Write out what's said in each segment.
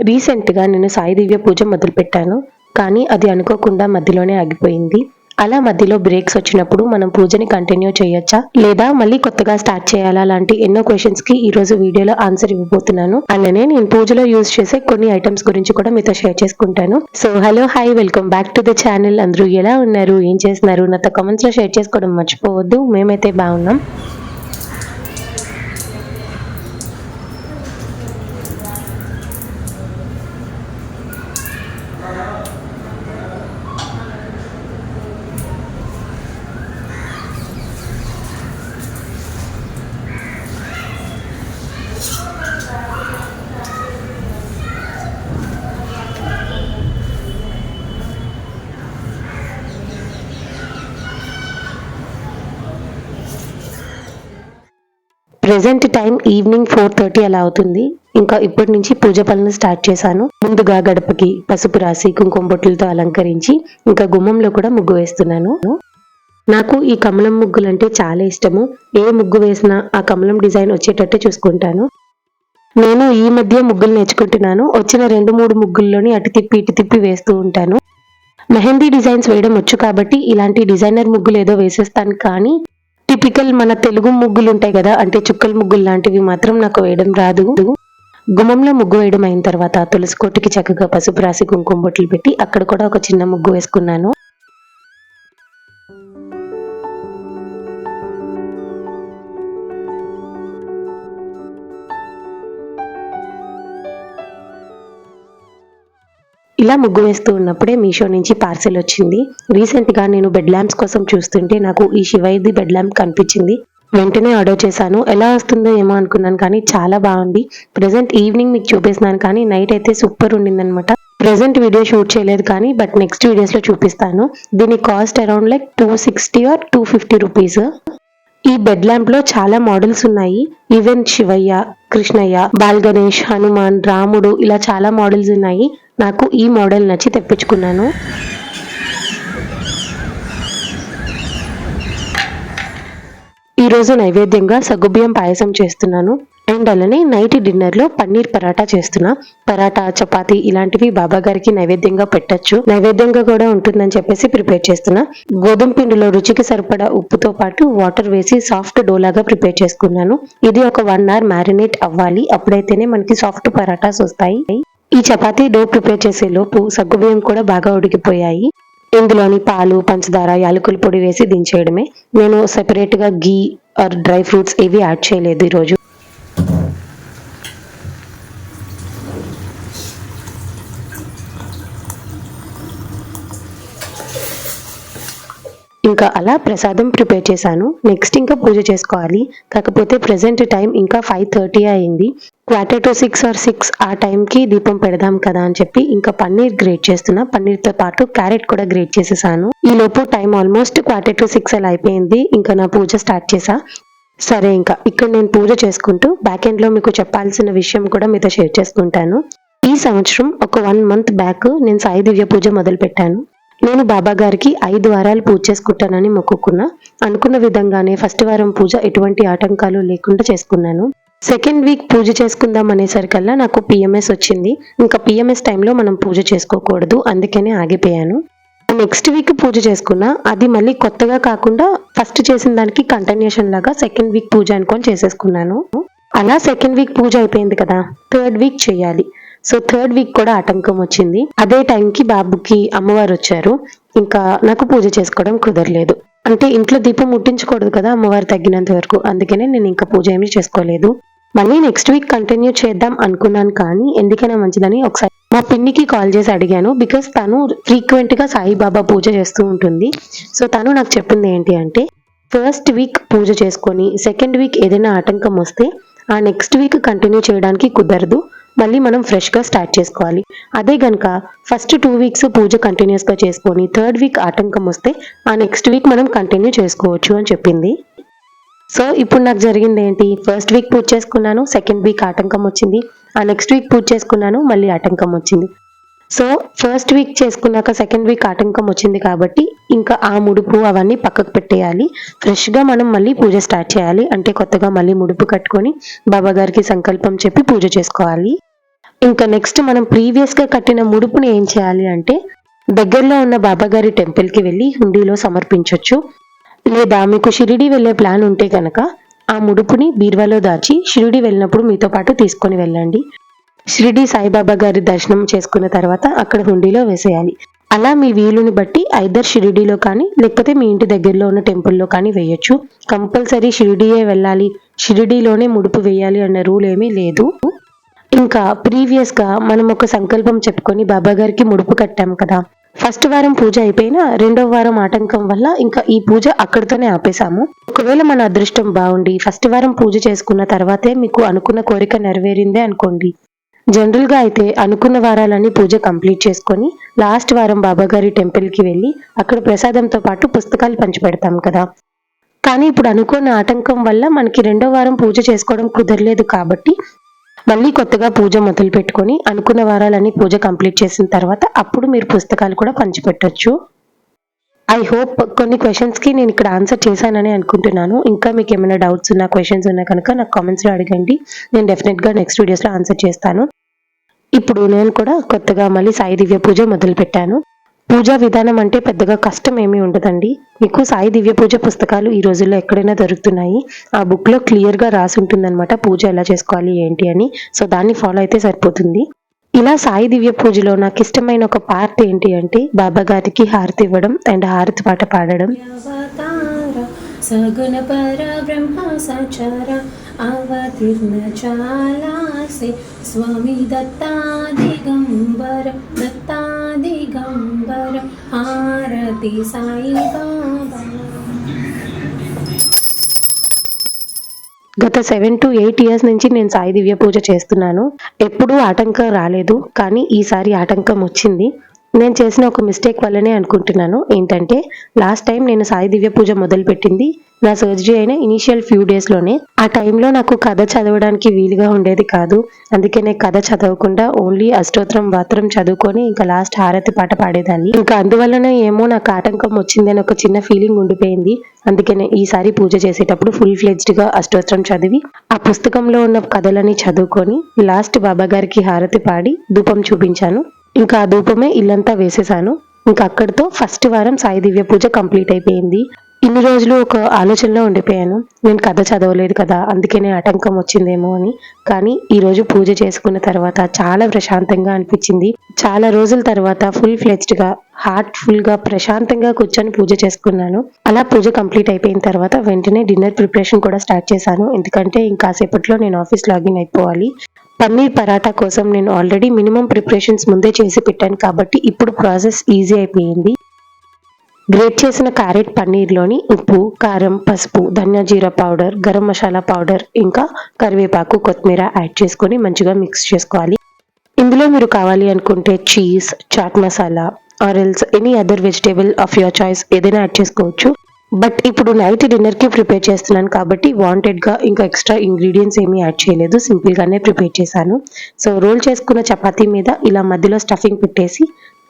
రీసెంట్గా నేను సాయి దివ్య పూజ మొదలుపెట్టాను కానీ అది అనుకోకుండా మధ్యలోనే ఆగిపోయింది. అలా మధ్యలో బ్రేక్స్ వచ్చినప్పుడు మనం పూజని కంటిన్యూ చేయొచ్చా? లేదా మళ్ళీ కొత్తగా స్టార్ట్ చేయాలా? లాంటి ఎన్నో క్వశ్చన్స్కి ఈ రోజు వీడియోలో ఆన్సర్ ఇవ్వబోతున్నాను. అలానే నేను పూజలో యూజ్ చేసే కొన్ని ఐటమ్స్ గురించి కూడా మీతో షేర్ చేసుకుంటాను. So hello hi welcome back to the channel అందరూ ఎలా ఉన్నారు? ఏం చేస్తున్నారు? నాతో కామెంట్స్లో షేర్ చేసుకోవడం మర్చిపోవద్దు. మేమైతే బాగున్నాం. Present time evening four thirty అలా అవుతుంది. ఇంకా ఇప్పటి నుంచి పూజ పనులు స్టార్ట్ చేశాను. ముందుగా గడపకి పసుపు రాసి కుంకుమ బొట్టులతో అలంకరించి ఇంకా గుమ్మంలో కూడా ముగ్గు వేస్తున్నాను. నాకు ఈ కమలం ముగ్గులు అంటే చాలా ఇష్టము. ఏ ముగ్గు వేసినా ఆ కమలం డిజైన్ వచ్చేటట్టే చూసుకుంటాను. నేను ఈ మధ్య ముగ్గులు నేర్చుకుంటున్నాను. వచ్చిన రెండు మూడు ముగ్గుల్లోని అటు తిప్పి ఇటు తిప్పి వేస్తూ ఉంటాను. మెహందీ డిజైన్స్ వేయడం వచ్చు కాబట్టి ఇలాంటి డిజైనర్ ముగ్గులు ఏదో వేసేస్తాను కానీ టిపికల్ మన తెలుగు ముగ్గులు ఉంటాయి కదా అంటే చుక్కల ముగ్గులు లాంటివి మాత్రం నాకు వేయడం రాదు. గుమ్మంలో ముగ్గు వేయడం అయిన తర్వాత తులసి కొట్టుకి చక్కగా పసుపు రాసి కుంకుమ బొట్లు పెట్టి అక్కడ కూడా ఒక చిన్న ముగ్గు వేసుకున్నాను. ఇలా ముగ్గు వేస్తూ ఉన్నప్పుడే మీషో నుంచి పార్సిల్ వచ్చింది. రీసెంట్గా నేను బెడ్ ల్యాంప్స్ కోసం చూస్తుంటే నాకు ఈ శివైది బెడ్ ల్యాంప్ కనిపించింది. వెంటనే ఆర్డర్ చేశాను. ఎలా వస్తుందో ఏమో అనుకున్నాను కానీ చాలా బాగుంది. ప్రెసెంట్ ఈవినింగ్ మీకు చూపిస్తున్నాను కానీ నైట్ అయితే సూపర్ ఉండిందనమాట ప్రెసెంట్ వీడియో షూట్ చేయలేదు కానీ బట్ నెక్స్ట్ వీడియోస్లో చూపిస్తాను. దీని cost around like two sixty or two fifty rupees. ఈ బెడ్ ల్యాంప్లో చాలా మోడల్స్ ఉన్నాయి. ఈవెన్ శివయ్య కృష్ణయ్య బాల్ గణేష్ హనుమాన్ రాముడు ఇలా చాలా మోడల్స్ ఉన్నాయి. నాకు ఈ మోడల్ నచ్చి తెప్పించుకున్నాను. ఈరోజు నైవేద్యంగా సగ్గుబియ్యం పాయసం చేస్తున్నాను. అండ్ అలానే నైట్ డిన్నర్లో పన్నీర్ పరాటా చేస్తున్నా. పరాటా చపాతి ఇలాంటివి బాబా గారికి నైవేద్యంగా పెట్టచ్చు. నైవేద్యంగా కూడా ఉంటుందని చెప్పేసి ప్రిపేర్ చేస్తున్నా. గోధుమ పిండిలో రుచికి సరిపడా ఉప్పుతో పాటు వాటర్ వేసి సాఫ్ట్ డోలాగా ప్రిపేర్ చేసుకున్నాను. ఇది ఒక వన్ అవర్ మ్యారినేట్ అవ్వాలి. అప్పుడైతేనే మనకి సాఫ్ట్ పరాటాస్ వస్తాయి. ఈ చపాతీ డో ప్రిపేర్ చేసే లోపు సగ్గుబియ్యం కూడా బాగా ఉడికిపోయాయి. ఇందులోని పాలు పంచదార యాలకుల పొడి వేసి దించేయడమే. నేను సెపరేట్గా గీ ఆర్ డ్రై ఫ్రూట్స్ ఏవి యాడ్ చేయలేదు ఈరోజు. ఇంకా అలా ప్రసాదం ప్రిపేర్ చేశాను. నెక్స్ట్ ఇంకా పూజ చేసుకోవాలి. కాకపోతే ప్రెసెంట్ టైం ఇంకా ఫైవ్ థర్టీ అయింది. Quarter to six or six ఆ టైంకి దీపం పెడదాం కదా అని చెప్పి ఇంకా పన్నీర్ గ్రేట్ చేస్తున్నా. పన్నీర్తో పాటు క్యారెట్ కూడా గ్రేట్ చేసేసాను. ఈ లోపు time almost quarter to six అలా అయిపోయింది. ఇంకా నా పూజ స్టార్ట్ చేసా. సరే ఇంకా ఇక్కడ నేను పూజ చేసుకుంటూ బ్యాక్ ఎండ్లో మీకు చెప్పాల్సిన విషయం కూడా మీతో షేర్ చేసుకుంటాను. ఈ సంవత్సరం ఒక వన్ మంత్ బ్యాక్ నేను సాయి దివ్య పూజ మొదలు పెట్టాను నేను బాబాగారికి ఐదు వారాలు పూజ చేసుకుంటానని మొక్కుకున్నా. అనుకున్న విధంగానే ఫస్ట్ వారం పూజ ఎటువంటి ఆటంకాలు లేకుండా చేసుకున్నాను. సెకండ్ వీక్ పూజ చేసుకుందాం అనేసరికల్లా నాకు పిఎంఎస్ వచ్చింది. ఇంకా పిఎంఎస్ టైంలో మనం పూజ చేసుకోకూడదు అందుకనే ఆగిపోయాను. నెక్స్ట్ వీక్ పూజ చేసుకున్నా. అది మళ్ళీ కొత్తగా కాకుండా ఫస్ట్ చేసిన దానికి కంటిన్యూషన్ లాగా సెకండ్ వీక్ పూజ అనుకొని చేసేసుకున్నాను. అలా సెకండ్ వీక్ పూజ అయిపోయింది కదా. థర్డ్ వీక్ చేయాలి. సో థర్డ్ వీక్ కూడా ఆటంకం వచ్చింది. అదే టైంకి బాబుకి అమ్మవారు వచ్చారు. ఇంకా నాకు పూజ చేసుకోవడం కుదరలేదు. అంటే ఇంట్లో దీపం ముట్టించకూడదు కదా అమ్మవారు తగ్గినంత వరకు. అందుకనే నేను ఇంకా పూజ ఏమీ చేసుకోలేదు. మళ్ళీ నెక్స్ట్ వీక్ కంటిన్యూ చేద్దాం అనుకున్నాను కానీ ఎందుకైనా మంచిదని ఒకసారి మా పిన్నికి కాల్ చేసి అడిగాను. బికాస్ తను ఫ్రీక్వెంట్గా సాయిబాబా పూజ చేస్తూ ఉంటుంది. సో తను నాకు చెప్పింది ఏంటి అంటే ఫస్ట్ వీక్ పూజ చేసుకొని సెకండ్ వీక్ ఏదైనా ఆటంకం వస్తే ఆ నెక్స్ట్ వీక్ కంటిన్యూ చేయడానికి కుదరదు. మళ్ళీ మనం ఫ్రెష్గా స్టార్ట్ చేసుకోవాలి. అదే గనక ఫస్ట్ టూ వీక్స్ పూజ కంటిన్యూస్గా చేసుకొని థర్డ్ వీక్ ఆటంకం వస్తే ఆ నెక్స్ట్ వీక్ మనం కంటిన్యూ చేసుకోవచ్చు అని చెప్పింది. సో ఇప్పుడు నాకు జరిగింది ఏంటి? ఫస్ట్ వీక్ పూజ చేసుకున్నాను సెకండ్ వీక్ ఆటంకం వచ్చింది. ఆ నెక్స్ట్ వీక్ పూజ చేసుకున్నాను మళ్ళీ ఆటంకం వచ్చింది. సో ఫస్ట్ వీక్ చేసుకున్నాక సెకండ్ వీక్ ఆటంకం వచ్చింది కాబట్టి ఇంకా ఆ ముడుపు అవన్నీ పక్కకు పెట్టేయాలి. ఫ్రెష్గా మనం మళ్ళీ పూజ స్టార్ట్ చేయాలి. అంటే కొత్తగా మళ్ళీ ముడుపు కట్టుకొని బాబాగారికి సంకల్పం చెప్పి పూజ చేసుకోవాలి. ఇంకా నెక్స్ట్ మనం ప్రీవియస్గా కట్టిన ముడుపుని ఏం చేయాలి అంటే దగ్గరలో ఉన్న బాబాగారి టెంపుల్కి వెళ్ళి హుండీలో సమర్పించవచ్చు లేదా మీకు షిరిడి వెళ్ళే ప్లాన్ ఉంటే కనుక ఆ ముడుపుని బీర్వాలో దాచి షిరిడి వెళ్ళినప్పుడు మీతో పాటు తీసుకొని వెళ్ళండి. షిరిడి సాయిబాబా గారి దర్శనం చేసుకున్న తర్వాత అక్కడ హుండీలో వేసేయాలి. అలా మీ వీలుని బట్టి ఐదర్ షిరిడీలో కానీ లేకపోతే మీ ఇంటి దగ్గరలో ఉన్న టెంపుల్లో కానీ వేయొచ్చు. కంపల్సరీ షిరిడీయే వెళ్ళాలి. షిరిడీలోనే ముడుపు వేయాలి అన్న రూల్ ఏమీ లేదు. ఇంకా ప్రీవియస్గా మనం ఒక సంకల్పం చెప్పుకొని బాబా గారికి ముడుపు కట్టాం కదా. ఫస్ట్ వారం పూజ అయిపోయినా రెండవ వారం ఆటంకం వల్ల ఇంకా ఈ పూజ అక్కడితోనే ఆపేశాము. ఒకవేళ మన అదృష్టం బాగుండి ఫస్ట్ వారం పూజ చేసుకున్న తర్వాతే మీకు అనుకున్న కోరిక నెరవేరిందే అనుకోండి. జనరల్గా అయితే అనుకున్న వారాలన్నీ పూజ కంప్లీట్ చేసుకొని లాస్ట్ వారం బాబాగారి టెంపుల్కి వెళ్ళి అక్కడ ప్రసాదంతో పాటు పుస్తకాలు పంచిపెడతాం కదా. కానీ ఇప్పుడు అనుకున్న ఆటంకం వల్ల మనకి రెండో వారం పూజ చేసుకోవడం కుదరలేదు కాబట్టి మళ్ళీ కొత్తగా పూజ మొదలు పెట్టుకొని అనుకున్న వారాలన్నీ పూజ కంప్లీట్ చేసిన తర్వాత అప్పుడు మీరు పుస్తకాలు కూడా పంచిపెట్టొచ్చు. ఐ హోప్ కొన్ని క్వశ్చన్స్కి నేను ఇక్కడ ఆన్సర్ చేశానని అనుకుంటున్నాను. ఇంకా మీకు ఏమైనా డౌట్స్ ఉన్నా క్వశ్చన్స్ ఉన్నా కనుక నాకు కామెంట్స్లో అడగండి. నేను డెఫినెట్గా నెక్స్ట్ వీడియోస్లో ఆన్సర్ చేస్తాను. ఇప్పుడు నేను కూడా కొత్తగా మళ్ళీ సాయి దివ్య పూజ మొదలు పెట్టాను. పూజా విధానం అంటే పెద్దగా కష్టం ఏమీ ఉండదండి. మీకు సాయి దివ్య పూజ పుస్తకాలు ఈ రోజుల్లో ఎక్కడైనా దొరుకుతున్నాయి. ఆ బుక్లో క్లియర్గా రాసి ఉంటుందన్నమాట పూజ ఎలా చేసుకోవాలి ఏంటి అని. సో దాన్ని ఫాలో అయితే సరిపోతుంది. ఇలా సాయి దివ్య పూజలో నాకు ఇష్టమైన ఒక పార్ట్ ఏంటి అంటే బాబా గారికి హారతి ఇవ్వడం అండ్ హారతి పాట పాడడం. సగుణ పర బ్రహ్మ సచర అవతీర్ణ చాలాసి స్వామి దత్తాదిగంబర దత్తాదిగం హారతి గత సెవెన్ టు ఎయిట్ ఇయర్స్ నుంచి నేను సాయి దివ్య పూజ చేస్తున్నాను. ఎప్పుడూ ఆటంకం రాలేదు కానీ ఈసారి ఆటంకం వచ్చింది. నేను చేసిన ఒక మిస్టేక్ వల్లనే అనుకుంటున్నాను. ఏంటంటే లాస్ట్ టైం నేను సాయి దివ్య పూజ మొదలుపెట్టింది నా సర్జరీ అయిన ఇనిషియల్ ఫ్యూ డేస్లోనే ఆ టైంలో నాకు కథ చదవడానికి వీలుగా ఉండేది కాదు. అందుకే నేను కథ చదవకుండా ఓన్లీ అష్టోత్తరం మాత్రం చదువుకొని ఇంకా లాస్ట్ హారతి పాట పాడేదాన్ని. ఇంకా అందువల్లనే ఏమో నాకు ఆటంకం వచ్చిందని ఒక చిన్న ఫీలింగ్ ఉండిపోయింది. అందుకనే ఈసారి పూజ చేసేటప్పుడు ఫుల్ ఫ్లెజ్డ్గా అష్టోత్తరం చదివి ఆ పుస్తకంలో ఉన్న కథలని చదువుకొని లాస్ట్ బాబా గారికి హారతి పాడి ధూపం చూపించాను. ఇంకా ఆ ధూపమే ఇల్లంతా వేసేసాను. ఇంకా అక్కడితో ఫస్ట్ వారం సాయి దివ్య పూజ కంప్లీట్ అయిపోయింది. ఇన్ని రోజులు ఒక ఆలోచనలో ఉండిపోయాను. నేను కథ చదవలేదు కదా అందుకనే ఆటంకం వచ్చిందేమో అని. కానీ ఈరోజు పూజ చేసుకున్న తర్వాత చాలా ప్రశాంతంగా అనిపించింది. చాలా రోజుల తర్వాత ఫుల్ ఫ్లెచ్డ్గా గా హార్ట్ ఫుల్గా ప్రశాంతంగా కూర్చొని పూజ చేసుకున్నాను. అలా పూజ కంప్లీట్ అయిపోయిన తర్వాత వెంటనే డిన్నర్ ప్రిపరేషన్ కూడా స్టార్ట్ చేశాను. ఎందుకంటే ఇంకాసేపట్లో నేను ఆఫీస్ లాగిన్ అయిపోవాలి. పన్నీర్ పరాటా కోసం నేను ఆల్రెడీ మినిమం ప్రిపరేషన్స్ ముందే చేసి పెట్టాను కాబట్టి ఇప్పుడు ప్రాసెస్ ఈజీ అయిపోయింది. గ్రేట్ చేసిన క్యారెట్ పన్నీర్లోని ఉప్పు కారం పసుపు ధనియా జీరా పౌడర్ గరం మసాలా పౌడర్ ఇంకా కరివేపాకు కొత్తిమీర యాడ్ చేసుకొని మంచిగా మిక్స్ చేసుకోవాలి. ఇందులో మీరు కావాలి అనుకుంటే cheese chaat masala or else any other vegetable of your choice ఏదైనా యాడ్ చేసుకోవచ్చు. బట్ ఇప్పుడు నైట్ డిన్నర్కి ప్రిపేర్ చేస్తున్నాను కాబట్టి వాంటెడ్గా ఇంకా ఎక్స్ట్రా ఇంగ్రీడియంట్స్ ఏమీ యాడ్ చేయలేదు. సింపుల్ గానే ప్రిపేర్ చేశాను. సో రోల్ చేసుకున్న చపాతీ మీద ఇలా మధ్యలో స్టఫింగ్ పెట్టేసి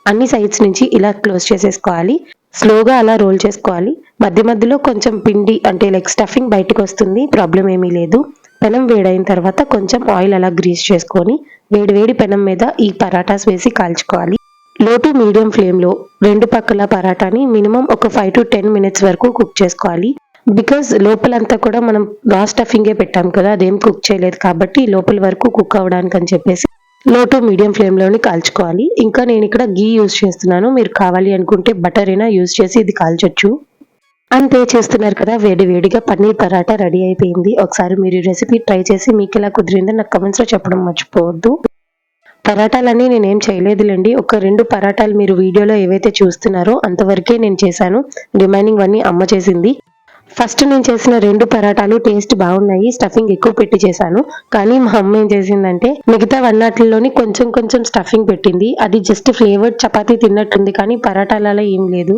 అన్ని సైడ్స్ నుంచి ఇలా క్లోజ్ చేసేసుకోవాలి. స్లోగా అలా రోల్ చేసుకోవాలి. మధ్య మధ్యలో కొంచెం పిండి అంటే లైక్ స్టఫింగ్ బయటకు వస్తుంది. ప్రాబ్లం ఏమీ లేదు. పెనం వేడైన తర్వాత కొంచెం ఆయిల్ అలా గ్రీస్ చేసుకొని వేడి వేడి పెనం మీద ఈ పరాటాస్ వేసి కాల్చుకోవాలి. లో టు మీడియం ఫ్లేమ్లో రెండు పక్కల పరాటాని మినిమం ఒక ఫైవ్ టు టెన్ మినిట్స్ వరకు కుక్ చేసుకోవాలి. బికాజ్ లోపలంతా కూడా మనం రా స్టఫింగే పెట్టాం కదా అదేం కుక్ చేయలేదు కాబట్టి లోపల వరకు కుక్ అవ్వడానికి అని చెప్పేసి లో టు మీడియం ఫ్లేమ్లోని కాల్చుకోవాలి. ఇంకా నేను ఇక్కడ గీ యూజ్ చేస్తున్నాను. మీరు కావాలి అనుకుంటే బటర్ అయినా యూజ్ చేసి ఇది కాల్చొచ్చు. అంతే చేస్తున్నారు కదా వేడి వేడిగా పన్నీర్ పరాటా రెడీ అయిపోయింది. ఒకసారి మీరు రెసిపీ ట్రై చేసి మీకు ఎలా కుదిరిందో నాకు కమెంట్స్లో చెప్పడం మర్చిపోవద్దు. పరాటాలన్నీ నేనేం చేయలేదులేండి. ఒక రెండు పరాటాలు మీరు వీడియోలో ఏవైతే చూస్తున్నారో అంతవరకే నేను చేశాను. రిమైనింగ్ అన్నీ అమ్మ చేసింది. ఫస్ట్ నేను చేసిన రెండు పరాటాలు టేస్ట్ బాగున్నాయి. స్టఫింగ్ ఎక్కువ పెట్టి చేశాను. కానీ మా అమ్మ ఏం చేసిందంటే మిగతా వన్నాటిల్లోని కొంచెం కొంచెం స్టఫింగ్ పెట్టింది. అది జస్ట్ ఫ్లేవర్డ్ చపాతీ తిన్నట్టుంది కానీ పరాటాలలో ఏం లేదు.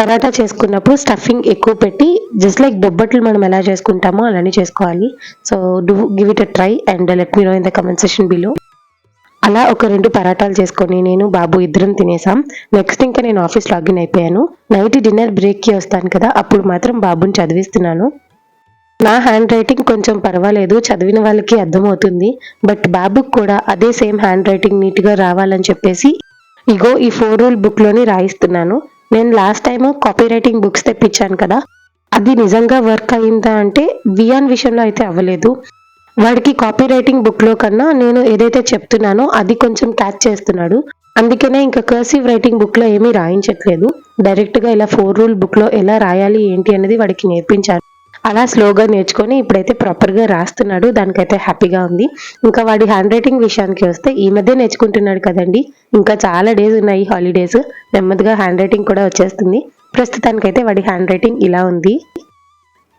పరాటా చేసుకున్నప్పుడు స్టఫింగ్ ఎక్కువ పెట్టి జస్ట్ లైక్ బొబ్బట్లు మనం ఎలా చేసుకుంటామో అలానే చేసుకోవాలి. So do give it a try and let me know in the comment session below. అలా ఒక రెండు పరాటాలు చేసుకొని నేను బాబు ఇద్దరం తినేసాం నెక్స్ట్ ఇంకా నేను ఆఫీస్ లాగిన్ అయిపోయాను. నైట్ డిన్నర్ బ్రేక్కి వస్తాను కదా అప్పుడు మాత్రం బాబుని చదివిస్తున్నాను. నా హ్యాండ్ రైటింగ్ కొంచెం పర్వాలేదు చదివిన వాళ్ళకి అర్థమవుతుంది. బట్ బాబుకి కూడా అదే సేమ్ హ్యాండ్ రైటింగ్ నీట్గా రావాలని చెప్పేసి ఇగో ఈ ఫోర్ రూల్ బుక్లోని రాయిస్తున్నాను. నేను last time copy writing books తెప్పించాను కదా అది నిజంగా వర్క్ అయిందా అంటే వియాన్ విషయంలో అయితే అవ్వలేదు. వాడికి కాపీ రైటింగ్ బుక్లో కన్నా నేను ఏదైతే చెప్తున్నానో అది కొంచెం క్యాచ్ చేస్తున్నాడు. అందుకనే ఇంకా కర్సివ్ రైటింగ్ బుక్లో ఏమీ రాయించట్లేదు. డైరెక్ట్గా ఇలా ఫోర్ రూల్ బుక్లో ఎలా రాయాలి ఏంటి అనేది వాడికి నేర్పించాను అలా స్లోగా నేర్చుకొని ఇప్పుడైతే ప్రాపర్గా రాస్తున్నాడు. దానికైతే హ్యాపీగా ఉంది. ఇంకా వాడి హ్యాండ్ రైటింగ్ విషయానికి వస్తే ఈ మధ్య నేర్చుకుంటున్నాడు కదండి. ఇంకా చాలా డేస్ ఉన్నాయి హాలిడేస్ నెమ్మదిగా హ్యాండ్ రైటింగ్ కూడా వచ్చేస్తుంది. ప్రస్తుతానికైతే వాడి హ్యాండ్ రైటింగ్ ఇలా ఉంది.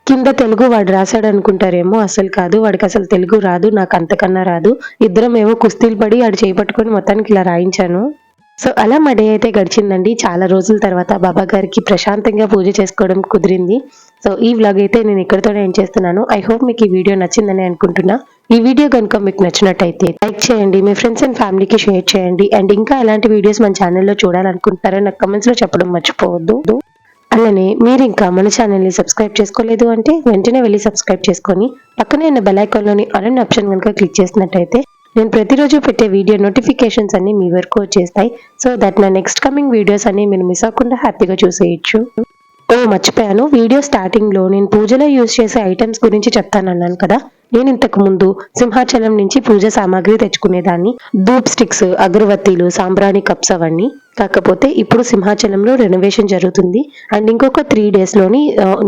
కింద తెలుగు వాడు రాశాడు అనుకుంటారేమో అసలు కాదు. వాడికి అసలు తెలుగు రాదు నాకు అంతకన్నా రాదు. ఇద్దరం ఏమో కుస్తీలు పడి ఆడు చేపట్టుకొని మొత్తానికి ఇలా రాయించాను. సో అలా మా డే అయితే గడిచిందండి. చాలా రోజుల తర్వాత బాబా గారికి ప్రశాంతంగా పూజ చేసుకోవడం కుదిరింది. సో ఈ వ్లాగ్ అయితే నేను ఇక్కడితోనే ఏం చేస్తున్నాను. ఐ హోప్ మీకు ఈ వీడియో నచ్చిందని అనుకుంటున్నా. ఈ వీడియో కనుక మీకు నచ్చినట్టయితే లైక్ చేయండి మీ ఫ్రెండ్స్ అండ్ ఫ్యామిలీకి షేర్ చేయండి. అండ్ ఇంకా ఎలాంటి వీడియోస్ మన ఛానల్లో చూడాలనుకుంటారో నాకు కమెంట్స్లో చెప్పడం మర్చిపోవద్దు. అలానే మీరు ఇంకా మన ఛానల్ని సబ్స్క్రైబ్ చేసుకోలేదు అంటే వెంటనే వెళ్ళి సబ్స్క్రైబ్ చేసుకొని పక్కనే ఉన్న బెల్ ఐకాన్లోని ఆప్షన్ కనుక క్లిక్ చేసినట్టయితే నేను ప్రతిరోజు పెట్టే వీడియో నోటిఫికేషన్స్ అన్ని మీ వరకు వచ్చేస్తాయి. సో దట్ నా నెక్స్ట్ కమింగ్ వీడియోస్ అన్ని మీరు మిస్ అవ్వకుండా హ్యాపీగా చూసేయచ్చు. ఓ మర్చిపోయాను. వీడియో స్టార్టింగ్లో నేను పూజలో యూజ్ చేసే ఐటమ్స్ గురించి చెప్తానన్నాను కదా. నేను ఇంతకు ముందు సింహాచలం నుంచి పూజ సామాగ్రి తెచ్చుకునేదాన్ని. ధూప్ స్టిక్స్ అగరవత్తీలు సాంబ్రాణి కప్స్ అవన్నీ. కాకపోతే ఇప్పుడు సింహాచలంలో రెనోవేషన్ జరుగుతుంది. అండ్ ఇంకొక త్రీ డేస్లోని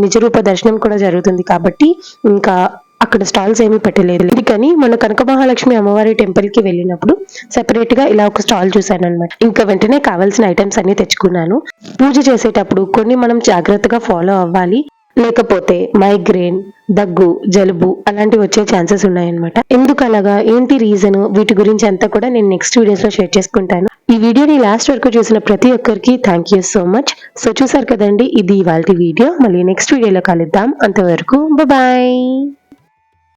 నిజరూప దర్శనం కూడా జరుగుతుంది కాబట్టి ఇంకా అక్కడ స్టాల్స్ ఏమీ పెట్టలేదు. కానీ మన కనక మహాలక్ష్మి అమ్మవారి టెంపుల్కి వెళ్ళినప్పుడు సెపరేట్గా ఇలా ఒక స్టాల్ చూసాను అనమాట ఇంకా వెంటనే కావాల్సిన ఐటమ్స్ అన్ని తెచ్చుకున్నాను. పూజ చేసేటప్పుడు కొన్ని మనం జాగ్రత్తగా ఫాలో అవ్వాలి. లేకపోతే మైగ్రేన్ దగ్గు జలుబు అలాంటివి వచ్చే ఛాన్సెస్ ఉన్నాయన్నమాట. ఎందుకు అలాగా ఏంటి రీజన్ వీటి గురించి అంతా కూడా నేను నెక్స్ట్ వీడియోస్లో షేర్ చేసుకుంటాను. ఈ వీడియోని లాస్ట్ వరకు చూసిన ప్రతి ఒక్కరికి thank you so much so చూసారు కదండి ఇది ఇవాళ వీడియో మళ్ళీ నెక్స్ట్ వీడియోలో కలుద్దాం. అంతవరకు బాయ్